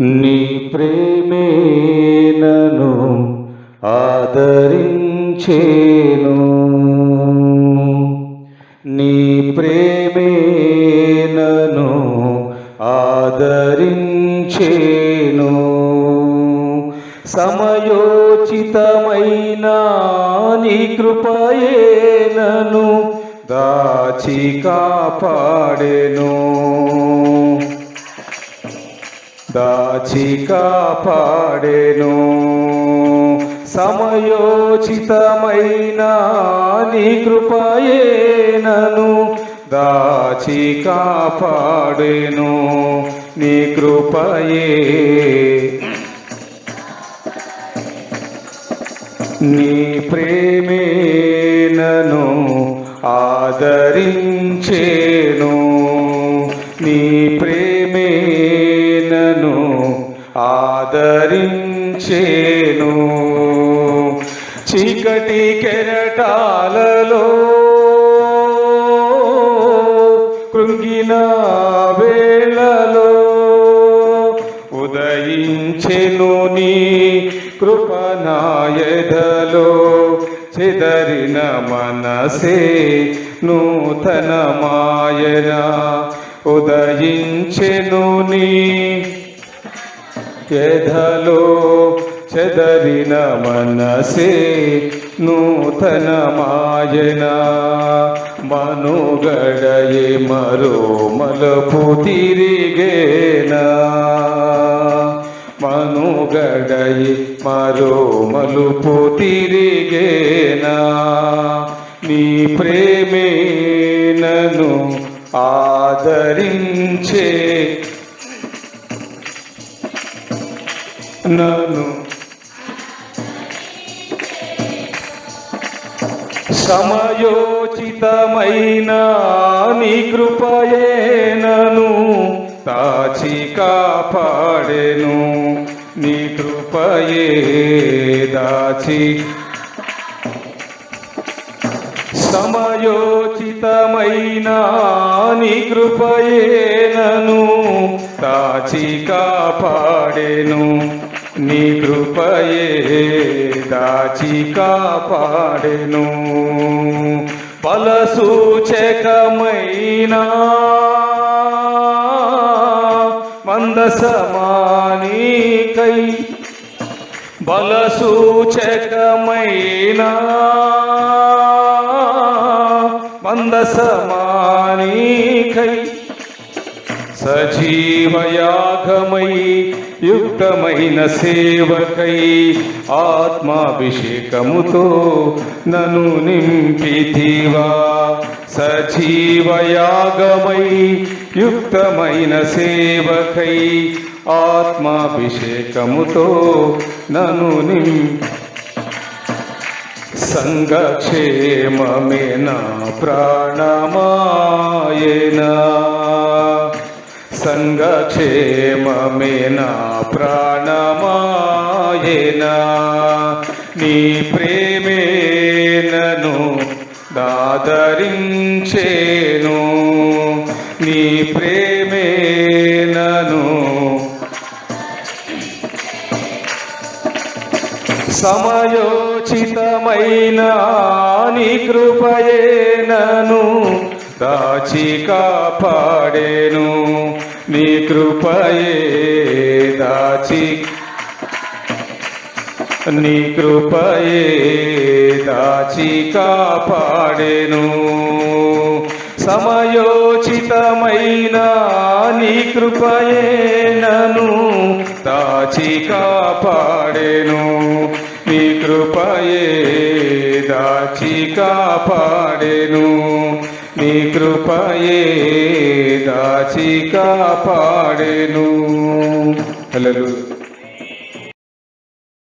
నీ ప్రేమే నను ఆదరించేను. నీ ప్రేమే నను ఆదరించేను. సమయోచితమైన నీ కృపయే నను దాచి కాపాడెను. దాచి కాపాడెను సమయోచితమైన నీ కృపయే నను దాచి కాపాడెను నీ కృపయే నీ ప్రేమే నను ఆదరించేను. ఆదరించేను చీకటి కెరటాలలో కృంగిన వేళలో ఉదయించెను నీ కృపనాయదలో. చెదరిన మనసే నూతన మాయన ఉదయించెను నీ ఎధలో చెదరిన మనసే నూతన మాయన మనుగడయే మరో మలపు తిరిగేనా. మనుగడయి మరో మలుపు తిరిగేనా. నీ ప్రేమే నను ఆదరించే నన్ను సమయోచితమైన నీ కృపయే నను తాచి కాపాడెను. నీ కృపయే దాచి. సమయోచితమైన నీ కృపయే నను దాచి కాపాడెను. నీ కృపయే దాచి కాపాడెను. ఫలసూచకమైన మందసమానికై బలసూచకమైన మందసమానికై సజీవయాగమై యుక్తమైన సేవకై ఆత్మాభిషేకముతో నను నింపితివా. సజీవయాగమై యుక్తమైన సేవకై ఆత్మాభిషేకముతో నను నింపి. సంగక్షేమమే నా ప్రాణమాయనా. సంగక్షేమమేనా ప్రాణమాయనా. నీ ప్రేమే నను దాదరించేను. నీ ప్రేమే నను సమయోచితమైన నీ కృపయేనను దాచి కాపాడేను. నీ కృపయే దాచి. నీ కృపయే దాచి కాపాడేను. సమయోచితమైన నీ కృపయే నను దాచి కాపాడేను. నీ కృపయే దాచి కాపాడేను. నీ కృపయే దాచి కాపాడేను హల్లెలూయా.